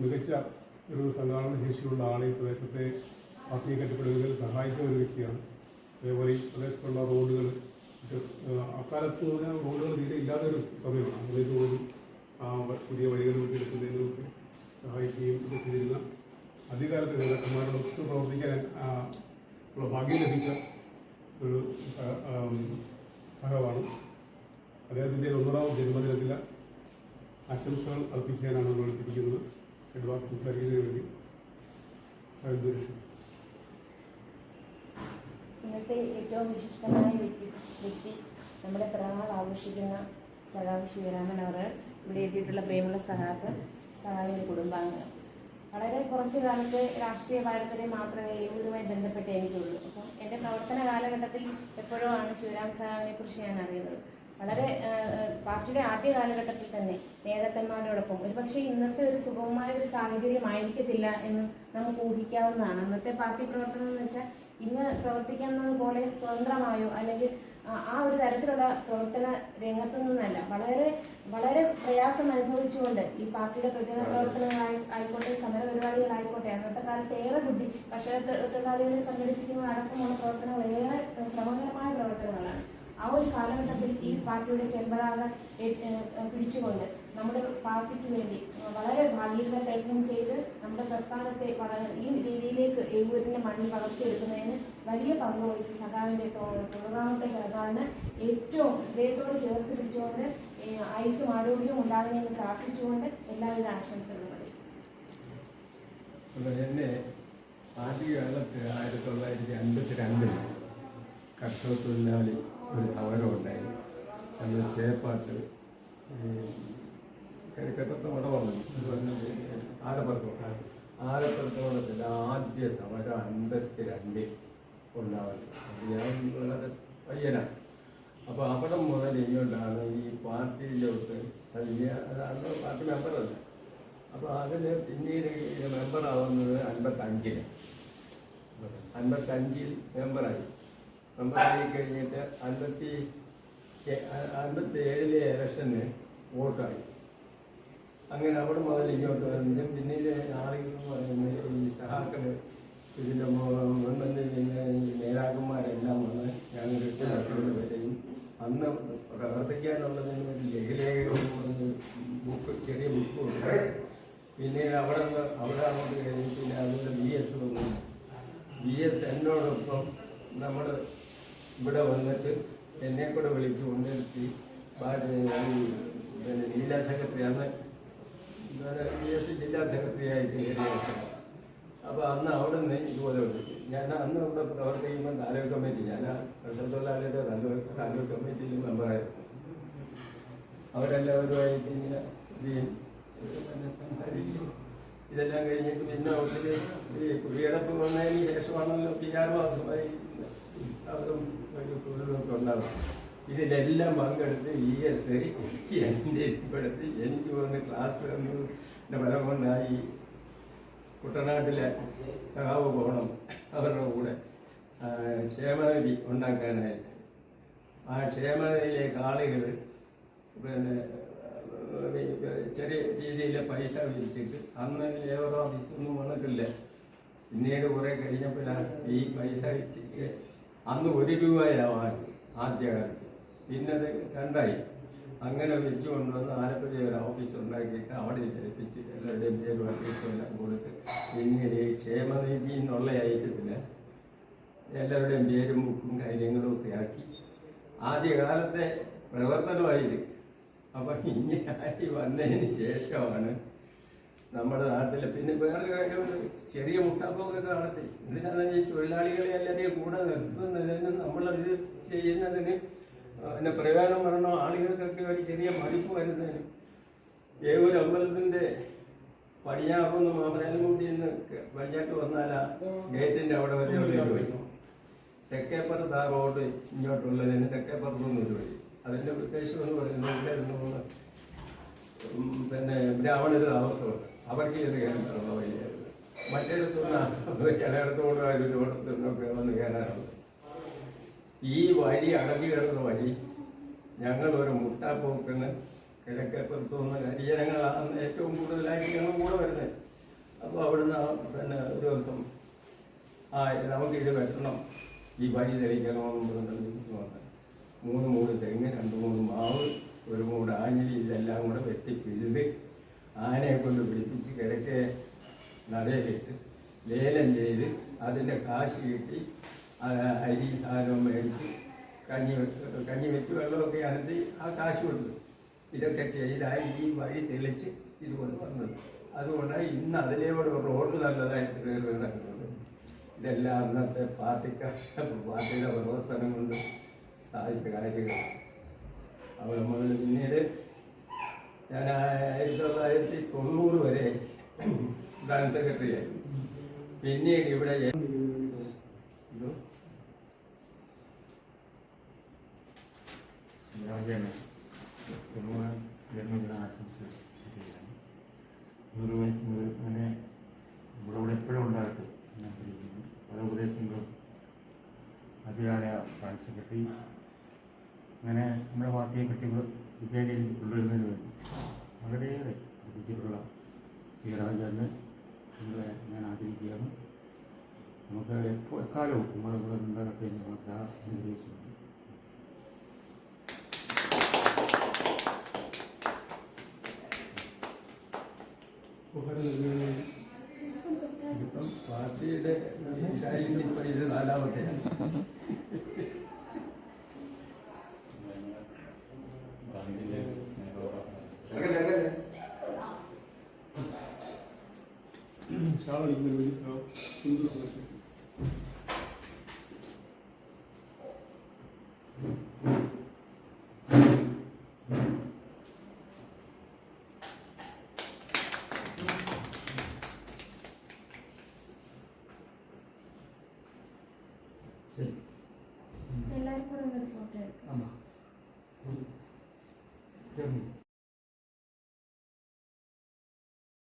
മികച്ച ഒരു സംഘാടന ശേഷിയുള്ള ആളെ ഈ പ്രദേശത്തെ പാർട്ടിയെ കെട്ടിപ്പടുക്കുന്നതിൽ സഹായിച്ച ഒരു വ്യക്തിയാണ്. അതേപോലെ ഈ പ്രദേശത്തുള്ള റോഡുകൾ അക്കാലത്ത് പറഞ്ഞാൽ റോഡുകൾ തീരെ ഇല്ലാത്തൊരു സമയമാണ്. അതിലേക്ക് പോലും ആ പുതിയ വഴികൾ വിട്ടെടുക്കുന്നതിനൊക്കെ സഹായിക്കുകയും ഒക്കെ ചെയ്തിരുന്ന അധികാലത്ത് നേതാക്കന്മാരോടൊത്ത് പ്രവർത്തിക്കാൻ ആ, ഉള്ള ഭാഗ്യം ലഭിച്ച ഒരു സഹമാണ് അദ്ദേഹത്തിന്റെ ഒന്നൂറാം ജന്മദിനത്തിലെ ആശംസകൾ അർപ്പിക്കാനാണ് നമ്മൾ എടുത്തിരിക്കുന്നത്. എഡ്വാർഡ് സംസാരിക്കുന്നതിന് വേണ്ടി. ഇന്നത്തെ ഏറ്റവും വിശിഷ്ടമായ വ്യക്തി വ്യക്തി നമ്മുടെ പിറന്നാൾ ആഘോഷിക്കുന്ന സഖാവ് ശിവരാമൻ അവർ ഇവിടെ എത്തിയിട്ടുള്ള പ്രേമുള്ള സഖാക്കൾ സഖാവിന്റെ കുടുംബാംഗങ്ങൾ വളരെ കുറച്ച് കാലത്തെ രാഷ്ട്രീയ പാരമ്പര്യം മാത്രമേ ഇവരുമായി ബന്ധപ്പെട്ട് എനിക്കുള്ളൂ. അപ്പം എന്റെ പ്രവർത്തന കാലഘട്ടത്തിൽ എപ്പോഴും ആണ് ശിവരാം സഖാവിനെ കുറിച്ച് ഞാൻ അറിയുന്നത്. വളരെ പാർട്ടിയുടെ ആദ്യ കാലഘട്ടത്തിൽ തന്നെ നേതാക്കന്മാരോടൊപ്പം. ഒരുപക്ഷെ ഇന്നത്തെ ഒരു സുഗമമായ ഒരു സാഹചര്യം ആയിരിക്കത്തില്ല എന്ന് നമുക്ക് ഊഹിക്കാവുന്നതാണ്. അന്നത്തെ പാർട്ടി പ്രവർത്തനം എന്ന് വെച്ചാൽ ഇന്ന് പ്രവർത്തിക്കുന്നത് പോലെ സ്വതന്ത്രമായോ അല്ലെങ്കിൽ ആ- ഒരു തരത്തിലുള്ള പ്രവർത്തന രംഗത്തു നിന്നല്ല. വളരെ വളരെ പ്രയാസം അനുഭവിച്ചുകൊണ്ട് ഈ പാർട്ടിയുടെ പ്രചരണ പ്രവർത്തനങ്ങളായി ആയിക്കോട്ടെ സമര പരിപാടികളായിക്കോട്ടെ അന്നത്തെ കാലത്ത് ഏറെ ബുദ്ധി കർഷക തൊഴിലാളികളെ സംഘടിപ്പിക്കുന്നത് അടക്കമുള്ള പ്രവർത്തനങ്ങൾ ഏറെ ശ്രമകരമായ പ്രവർത്തനങ്ങളാണ് ആ ഒരു കാലഘട്ടത്തിൽ ഈ പാർട്ടിയുടെ ചെമ്പതാക പിടിച്ചുകൊണ്ട് നമ്മുടെ പാർട്ടിക്ക് വേണ്ടി വളരെ ഭാഗ്യത പ്രയത്നം ചെയ്ത് നമ്മുടെ പ്രസ്ഥാനത്തെ വളരെ ഈ രീതിയിലേക്ക് എവൂരിന്റെ മണ്ണിൽ വളർത്തിയെടുക്കുന്നതിന് വലിയ പങ്ക് വഹിച്ച സഖാവിന്റെ തൊ- തൊണ്ണൂറാമത്തെ പിറന്നാളിന് ഏറ്റവും ഹൃദയത്തോട് ചേർത്ത് പിടിച്ചുകൊണ്ട് ആയുസ്സും ആരോഗ്യവും ഉണ്ടാകണമെന്ന് പ്രാർത്ഥിച്ചുകൊണ്ട് എല്ലാവിധ അപ്പോൾ എന്നെ ആദ്യകാലത്ത് ആയിരത്തി തൊള്ളായിരത്തി അൻപത്തി രണ്ടിൽ കർഷക തൊഴിലാളി ഒരു സമരം ഉണ്ടായി. അന്ന് ചേപ്പാട്ട് ഈ കരിക്കട്ടത്തെ മടവന്നു ആലപ്പുറത്ത് ആലപ്പുറത്തോളത്തിൽ ആദ്യ സമരം അൻപത്തി രണ്ടിൽ ഉണ്ടാവുന്നത് ഞാൻ വളരെ പയ്യനാണ്. അപ്പോൾ അവിടെ മുതൽ ഇങ്ങോട്ടാണ് ഈ പാർട്ടിയിലോട്ട് അന്ന് പാർട്ടി മെമ്പറല്ല. അപ്പോൾ അതിൽ പിന്നീട് മെമ്പറാവുന്നത് അൻപത്തഞ്ചിൽ. അൻപത്തഞ്ചിൽ മെമ്പറായി. മെമ്പറായി കഴിഞ്ഞിട്ട് അൻപത്തി അൻപത്തി ഏഴിലെ ഇലക്ഷന് വോട്ടായി. അങ്ങനെ അവിടെ മുതൽ ഇങ്ങോട്ട് വരുന്നത് പിന്നീട് ആളുകൾ പറയുന്നത് ഈ സഹാക്കൾ ഇതിന്റെ മുൻപന്തി പിന്നെ നേതാക്കന്മാരെല്ലാം വന്ന് ഞങ്ങൾ എട്ട് വരെയും അന്ന് പ്രവർത്തിക്കാനുള്ളതിന് ഒരു ലഘുലേഖകൾ ബുക്ക് ചെറിയ ബുക്ക് ഉണ്ട് പിന്നീട് അവിടെ അവിടെ അങ്ങോട്ട് കഴിഞ്ഞ് പിന്നെ അതുപോലെ ബി എസ് വന്നു. ബി എസ് എന്നോടൊപ്പം നമ്മൾ ഇവിടെ വന്നിട്ട് എന്നെ കൂടെ വിളിച്ച് ഈ പിന്നെ ജില്ലാ സെക്രട്ടറി അന്ന് ബി എസ് ജില്ലാ സെക്രട്ടറി ആയിട്ട് അപ്പൊ അപ്പോൾ അന്ന് അവിടെ നിന്ന് ഇതുപോലെ വിളിച്ചു ഞാൻ അന്ന് അവിടെ പ്രവർത്തിക്കുമ്പോൾ താലൂക്ക് കമ്മിറ്റി ഞാൻ കർഷക തൊഴിലാളിയുടെ താലൂക്ക് താലൂക്ക് കമ്മിറ്റിയിൽ മെമ്പറായിരുന്നു അവരെല്ലാവരുമായിട്ട് ഇങ്ങനെ സംസാരിക്കും ഇതെല്ലാം കഴിഞ്ഞിട്ട് പിന്നെ ഒത്തിരി ഈ കുടിയടപ്പ് വന്നതിന് ശേഷമാണല്ലോ പി ആർ മാസമായി അവരും ഇതിലെല്ലാം പങ്കെടുത്ത് ഇ എസ് എനിക്ക് എന്റെ ഇപ്പോഴത്തെ എനിക്ക് വന്ന് ക്ലാസ് വന്നതിന്റെ ഫലം കൊണ്ടായി കുട്ടനാട്ടിലെ സഹാവ് പോകണം അവരുടെ കൂടെ. ക്ഷേമനിധി ഉണ്ടാക്കാനായിട്ട്. ആ ക്ഷേമനിധിയിലേക്ക് ആളുകൾ പിന്നെ ചെറിയ രീതിയിൽ പൈസ വിരിച്ചിട്ട് അന്ന് ലേബർ ഓഫീസൊന്നും വന്നിട്ടില്ല. പിന്നീട് കുറെ കഴിഞ്ഞപ്പോഴാണ് ഈ പൈസ വെച്ചിട്ട് അന്ന് ഒരു രൂപയാവാൻ ആദ്യകാലത്ത് പിന്നത് രണ്ടായി. അങ്ങനെ വെച്ച് കൊണ്ടുവന്ന് ആലപ്പുഴ ഒരു ഓഫീസ് ഉണ്ടാക്കിയിട്ട് അവിടെ ഏൽപ്പിച്ച് എല്ലാവരുടെയും പേര് എല്ലാം കൊടുത്ത് ഇങ്ങനെ ക്ഷേമനിധി എന്നുള്ള ഐറ്റത്തിൽ എല്ലാവരുടെയും പേരും ബുക്കും കാര്യങ്ങളും ഒക്കെ ആക്കി. ആദ്യകാലത്തെ പ്രവർത്തനമായിരുന്നു. അപ്പം ഇങ്ങനെയായി വന്നതിന് ശേഷമാണ് നമ്മുടെ നാട്ടിൽ പിന്നെ വേറെ കാര്യമുണ്ട്. ചെറിയ മുട്ടാപ്പൊക്കെ നടത്തി എന്തിനാണെന്ന് ഈ തൊഴിലാളികളെ എല്ലാവരെയും കൂടെ നിർത്തുന്നതിന് നമ്മളത് ചെയ്യുന്നതിന് പിന്നെ പ്രയോജനം വരണോ? ആളുകൾക്കൊക്കെ ഒരു ചെറിയ മതിപ്പ് വരുന്നതിന്. ഏതൊരു അമ്പലത്തിന്റെ പടിഞ്ഞാറുന്ന് മാമരാലമുട്ടിയിൽ നിന്ന് പടിഞ്ഞാട്ട് വന്നാൽ വന്നാലാ ഗേറ്റിന്റെ അവിടെ വരെ ഒരു തെക്കേപ്പുറത്ത് ആ റോഡ് ഇങ്ങോട്ടുള്ളതിന് തെക്കേപ്പുറത്ത് നിന്ന് ഒരു വഴി. അതിന്റെ ഉദ്ദേശം എന്ന് പറയുന്നത് പിന്നെ ബ്രാഹ്മണർ താമസമുണ്ട് അവർക്ക് ഇത് കയറാനുള്ള വഴിയായിരുന്നു. മറ്റേടത്തുനിന്ന് കയറാറുണ്ട് ഈ വഴി അടഞ്ഞു കിടന്ന വഴി ഞങ്ങളൊരു മുട്ടാപ്പോക്കിന് കിഴക്കേപ്പുറത്ത് വന്ന ഹരിജനങ്ങളാണ് ഏറ്റവും കൂടുതലായിട്ട് ഞങ്ങൾ കൂടെ വരുന്നത്. അപ്പോൾ അവിടുന്ന് പിന്നെ ഒരു ദിവസം ആ നമുക്ക് ഇത് വെട്ടണം. ഈ വഴി വന്നത് മൂന്ന് മൂന്ന് തെങ്ങ് രണ്ട് മൂന്ന് മാവ് ഒരു മൂട് ആഞ്ഞിലി ഇതെല്ലാം കൂടെ വെട്ടി പിഴുത് ആനയെ കൊണ്ട് പിടിപ്പിച്ച് കിഴക്കേ നടയിലിട്ട് ലേലം ചെയ്ത് അതിന്റെ കാശ് കിട്ടി അരി സാധനം മേടിച്ച് കഞ്ഞി കഞ്ഞി വെച്ച് വെള്ളമൊക്കെ അനത്തി ആ കാശ് കൊടുത്തു. ഇതൊക്കെ ചെയ്തായി ഈ വഴി തെളിച്ച് ഇതുകൊണ്ട് വന്നത് അതുകൊണ്ട് ഇന്ന് അതിലേക്കൂടെ റോഡ് നല്ലതായിട്ട് കയറി നടക്കുന്നത് ഇതെല്ലാം അന്നത്തെ പാർട്ടിക്കാർ പാർട്ടിയുടെ പ്രവർത്തനം കൊണ്ട് സാധിച്ച കാര്യങ്ങൾ അപ്പോൾ നമ്മൾ പിന്നീട് ഞാൻ ആയിരത്തി തൊള്ളായിരത്തി തൊണ്ണൂറ് വരെ ബ്രാഞ്ച് സെക്രട്ടറി ആയി പിന്നീട് ഇവിടെ. നൂറ് വയസ്സ് അങ്ങനെ ഇവിടെ ഇവിടെ എപ്പോഴും ഉണ്ടാകട്ടെ പല ഉപദേശങ്ങളും അതിയായ ഫ്രാൻസ് സെക്രട്ടറി അങ്ങനെ നമ്മുടെ പാർട്ടിയെ പറ്റി വിജയം കൊണ്ടുവരുന്നതിന് വേണ്ടി വളരെയേറെ രുചിയുള്ള ശ്രീരാജാന് നിങ്ങളെ ഞാൻ ആദരിക്കുകയാണ്. നമുക്ക് എപ്പോൾ എക്കാലവും നമ്മളിവിടെ ഉണ്ടാകട്ടെ എന്ന് നമുക്ക് പാർട്ടിയുടെ ശൈലി எல்லாருக்கும் ஒரு ஃபோட்டோ எடுக்கலாம் ஆமாம் சரி